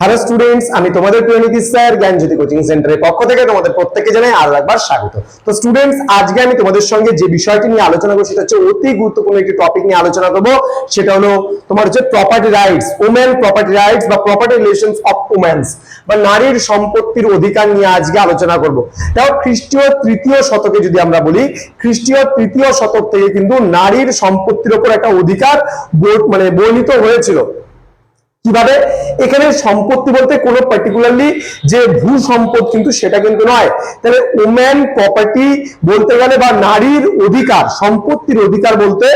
Hello students আমি তোমাদের প্রিয় নীতিশ স্যার, জ্ঞানজ্যোতি কোচিং সেন্টারের পক্ষ থেকে তোমাদের প্রত্যেককে জানাই আরও একবার স্বাগত। তো স্টুডেন্টস আজকে আমি তোমাদের সঙ্গে যে বিষয়টি নিয়ে আলোচনা করব সেটা হচ্ছে অতি গুরুত্বপূর্ণ একটি টপিক নিয়ে আলোচনা করব। সেটা হলো তোমার হচ্ছে property rights women property rights বা প্রপার্টি রিলেশনস অফ উমেন্স বা নারীর সম্পত্তির অধিকার নিয়ে আজকে আলোচনা করব। তাও খ্রিস্টীয় তৃতীয় শতকে যদি আমরা বলি, খ্রিস্টীয় তৃতীয় শতক থেকে কিন্তু নারীর সম্পত্তির উপর একটা অধিকার মানে বর্ণিত হয়েছিল। কীভাবে? এখানে সম্পত্তি বলতে কোনো পার্টিকুলারলি যে ভূ সম্পদ কিন্তু সেটা কিন্তু নয়। তাহলে ওম্যান প্রপার্টি বলতে গেলে বা নারীর অধিকার, সম্পত্তির অধিকার বলতে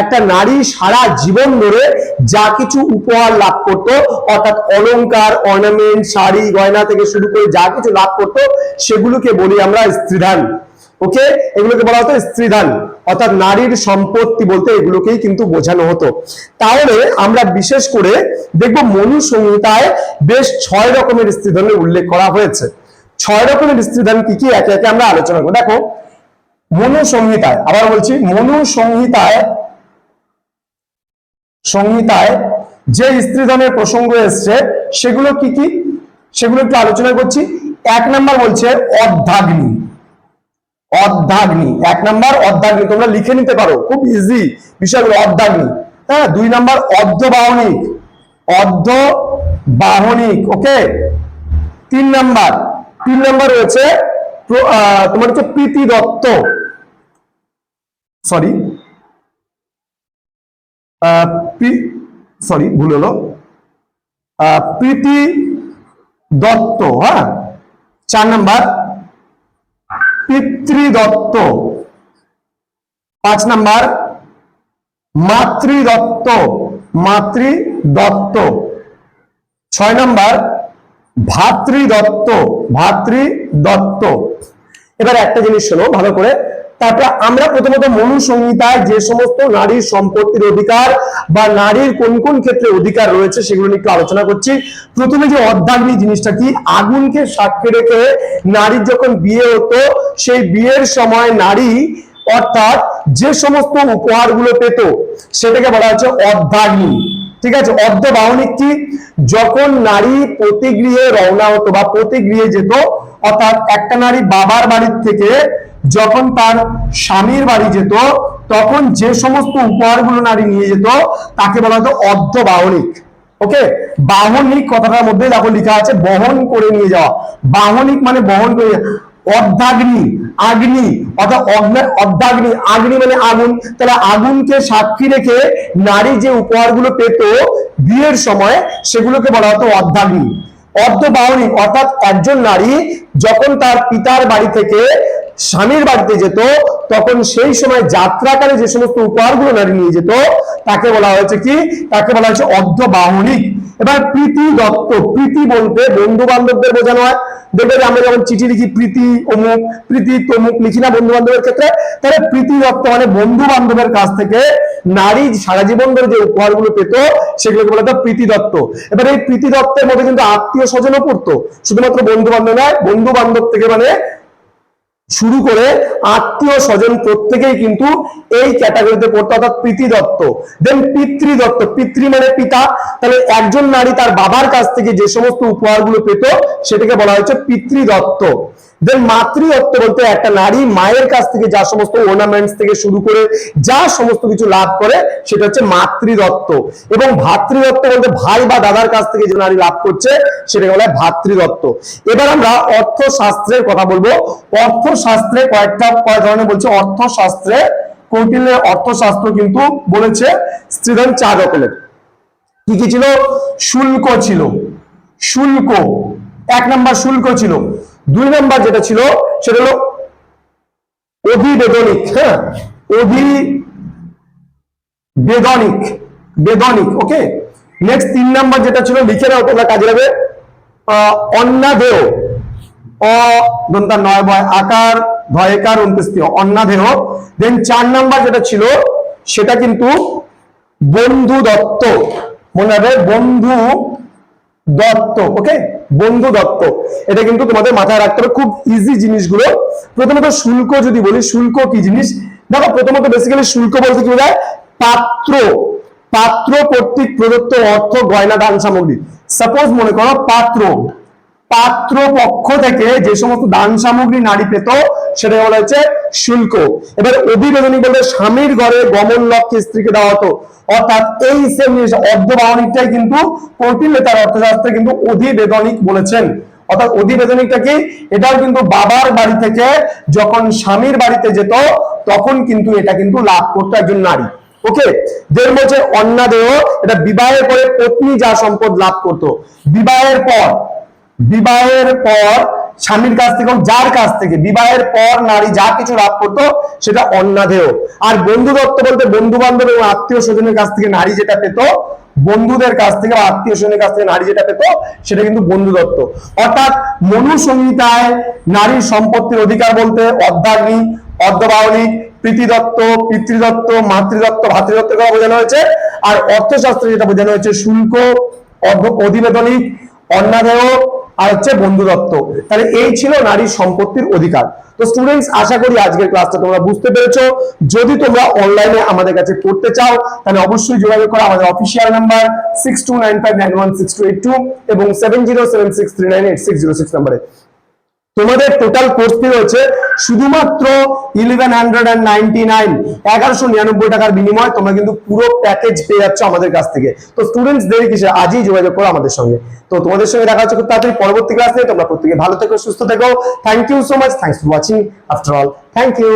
একটা নারী সারা জীবন ধরে যা কিছু উপহার লাভ করত, অর্থাৎ অলংকার অর্নামেন্ট শাড়ি, গয়না থেকে শুরু করে যা কিছু লাভ করত, সেগুলোকে বলি আমরা স্ত্রীধান। ওকে এগুলোকে বলা হতো স্ত্রীধান। অর্থাৎ নারীর সম্পত্তি বলতে এগুলোকেই কিন্তু বোঝানো হতো। তাহলে আমরা বিশেষ করে দেখব মনু সংহিতায় বেশ ছয় রকমের স্ত্রীধনের উল্লেখ করা হয়েছে। ছয় রকমের স্ত্রীধন কি কি? একে একে আমরা আলোচনা করব। দেখো, মনু সংহিতায়, আবার বলছি, মনু সংহিতায় সংহিতায় যে স্ত্রীধনের প্রসঙ্গ এসছে, সেগুলো কি কি? সেগুলো একটু আলোচনা করছি। এক নাম্বার বলছে অর্ধাগ্নি অর্ধাগ্নি এক নাম্বার অর্ধাগ্নি তোমরা লিখে নিতে পারো, খুব ইজি বিষয়গুলো অর্ধাগ্নি হ্যাঁ দুই নাম্বার অর্ধবাহনিক অর্ধ বাহনিক ওকে তিন নাম্বার তিন নাম্বার রয়েছে তোমার হচ্ছে প্রীতি দত্ত। সরি সরি ভুল হলো। প্রীতি দত্ত হ্যাঁ? চার নাম্বার পিতৃদত্ত। পাঁচ নাম্বার, মাতৃদত্ত মাতৃদত্ত। ছয় নাম্বার, ভাতৃদত্ত ভাতৃদত্ত। এবার একটা জিনিস শোনো, ভালো করে। তারপর আমরা প্রথমত মনু সংহিতায় যে সমস্ত নারীর সম্পত্তির অধিকার বা নারীর কোন কোন ক্ষেত্রে অধিকার রয়েছে সেগুলো নিয়ে একটু আলোচনা করছি। প্রথমে যে অর্ধাগ্নি জিনিসটা কি? আগুনকে সাক্ষী রেখে নারীর যখন বিয়ে হতো, সেই বিয়ের সময় নারী অর্থাৎ যে সমস্ত উপহারগুলো পেত, সেটাকে বলা হচ্ছে অর্ধাগ্নি ঠিক আছে? অর্ধবাহনিক কি? যখন নারী প্রতিগৃহে রওনা হতো বা প্রতিগৃহে যেত, অর্থাৎ একটা নারী বাবার বাড়ির থেকে যখন তার স্বামীর বাড়ি যেত, তখন যে সমস্ত উপহারগুলো নারী নিয়ে যেত, তাকে বলা হতো অর্ধ বাহনিক। ওকে? বাহনিক কথাটার মধ্যে দেখো লেখা আছে, বহন করে নিয়ে যাওয়া। বাহনিক মানে বহন করে অর্ধাগ্নি, আগ্নি, অর্থাৎ অর্ধাগ্নি। আগ্নি মানে আগুন। তাহলে আগুনকে সাক্ষী রেখে নারী যে উপহারগুলো পেত বিয়ের সময়, সেগুলোকে বলা হতো অর্ধাগ্নি। অর্ধ অর্ধবাহনী অর্থাৎ একজন নারী যখন তার পিতার বাড়ি থেকে স্বামীর বাড়িতে যেত, তখন সেই সময় যাত্রাকালে যে সমস্ত উপহারগুলো নারী নিয়ে যেত, তাকে বলা হয়েছে কি? তাকে বলা হয়েছে অর্ধবাহনিক এবার প্রীতি দত্ত, প্রীতি বলতে বন্ধু বান্ধবদের বোঝানো হয়। দেখবে যে আমরা যখন চিঠি লিখি, প্রীতি, অমুক, প্রীতি, তমুক, লিখি না বন্ধু বান্ধবের ক্ষেত্রে? তাহলে প্রীতি দত্ত মানে বন্ধু বান্ধবের কাছ থেকে নারী সারা জীবন ধরে যে উপহারগুলো পেত, সেগুলোকে বলা হতো প্রীতি দত্ত। এবার এই প্রীতি দত্তের মধ্যে কিন্তু আত্মীয় স্বজনও পড়তো। শুধুমাত্র বন্ধু বান্ধব নয় বন্ধু বান্ধব থেকে মানে শুরু করে আত্মীয় স্বজন প্রত্যেকেই কিন্তু এই ক্যাটাগরিতে পড়তো, অর্থাৎ পিতৃদত্ত। দত্ত দেন পিতৃদত্ত, পিতৃ মানে পিতা। তাহলে একজন নারী তার বাবার কাছ থেকে যে সমস্ত উপহারগুলো পেত, সেটাকে বলা হচ্ছে পিতৃ দত্ত দেন মাতৃদত্ত বলতে একটা নারী মায়ের কাছ থেকে যা সমস্ত ওর্নামেন্টস থেকে শুরু করে যা সমস্ত কিছু লাভ করে, সেটা হচ্ছে মাতৃদত্ত এবং ভাতৃদত্ত বলতে ভাই বা দাদার কাছ থেকে যে নারী লাভ করছে, সেটাকে বলা হয় ভাতৃদত্ত এবার আমরা অর্থশাস্ত্রের কথা বলব। অর্থশাস্ত্রে কয়েকটা, কয়েক ধরনের বলছে। অর্থশাস্ত্রে কৌটিল্যের অর্থশাস্ত্র কিন্তু বলেছে স্ত্রীধন চার রকমের। কি কি ছিল? শুল্ক ছিল। শুল্ক। এক নাম্বার শুল্ক ছিল। দুই নাম্বার যেটা ছিল, সেটা হলো অভিবেদনিক হ্যাঁ? অভিবেদনিক, বেদনিক, ওকে? নেক্সট তিন নাম্বার যেটা ছিল, লিখে নাও তোমরা কাজে লাগবে। অন্নাধেয়, অ, দন্তা নয় বয়, আকার ধয়কার উনত্রিশটি অন্নাধেয়। দেন চার নাম্বার যেটা ছিল, সেটা কিন্তু বন্ধু দত্ত মনে হবে বন্ধু দত্ত ওকে বন্ধু দত্ত। এটা কিন্তু তোমাদের মাথায় রাখতে হবে, খুব ইজি জিনিসগুলো। প্রথমত শুল্ক যদি বলি, শুল্ক কি জিনিস? দেখো, প্রথমত বেসিক্যালি শুল্ক বলতে কি বোঝায়? পাত্র। পাত্র কর্তৃক প্রদত্ত অর্থ গয়না, দান সামগ্রী। সাপোজ মনে করো পাত্র। পাত্র পক্ষ থেকে যে সমস্ত দান সামগ্রী নারী পেত, সেটা বলা হচ্ছে শুল্ক। এবার অভিবেদনী বলতে স্বামীর ঘরে গমন লক্ষ্যে স্ত্রীকে দেওয়া হতো। অর্থাৎ এই অর্ধবাহনিকটাই কিন্তু কৌটিল্য তার অর্থশাস্ত্রে কিন্তু অধিবেদনিক বলেছেন। অর্থাৎ অধিবেদনিকটা কি? এটাও কিন্তু বাবার বাড়ি থেকে যখন স্বামীর বাড়িতে যেত, তখন কিন্তু এটা কিন্তু লাভ করতো একজন নারী। ওকে দেড় বছর অন্নাদেহ, এটা বিবাহের পরে পত্নী যা সম্পদ লাভ করতো। বিবাহের পর বিবাহের পর স্বামীর কাছ থেকে যার কাছ থেকে, বিবাহের পর নারী যা কিছু লাভ করতো, সেটা অন্নাদেহ আর বন্ধু দত্ত বলতে বন্ধু বান্ধব এবং আত্মীয় স্বজনের কাছ থেকে নারী যেটা পেত, বন্ধুদের কাছ থেকে বা আত্মীয় স্বজনের কাছ থেকে নারী যেটা পেত, সেটা কিন্তু বন্ধু দত্ত অর্থাৎ মনু সংহিতায় নারীর সম্পত্তির অধিকার বলতে অর্ধাগ্নি অর্ধবাহনিক প্রীতিদত্ত, পিতৃদত্ত, মাতৃদত্ত ভাতৃদত্তের কথা বোঝানো হয়েছে। আর অর্থশাস্ত্রে যেটা বোঝানো হয়েছে, শুল্ক অধিবেদনিক অন্নাদেহ আর হচ্ছে বন্ধুদত্ত তাহলে এই ছিল নারীর সম্পত্তির অধিকার। তো স্টুডেন্টস আশা করি আজকের ক্লাসটা তোমরা বুঝতে পেরেছ। যদি তোমরা অনলাইনে আমাদের কাছে পড়তে চাও, তাহলে অবশ্যই যোগাযোগ করো আমাদের official number six two nine five nine one six two eight two এবং seven zero seven six three nine eight six zero six নাম্বারে তোমাদের টোটাল কোর্স ফি হচ্ছে শুধুমাত্র eleven hundred and ninety nine এগারোশো নিরানব্বই টাকার বিনিময়ে তোমরা কিন্তু পুরো প্যাকেজ পেয়ে যাচ্ছ আমাদের কাছ থেকে। তো স্টুডেন্টস দেরি কিসে, আজই যোগাযোগ করো আমাদের সঙ্গে। তো তোমাদের সঙ্গে দেখা হচ্ছে খুব তাড়াতাড়ি পরবর্তী ক্লাসে তোমরা প্রত্যেকে ভালো থেকো, সুস্থ থেকো। Thank you so much thanks for watching after all thank you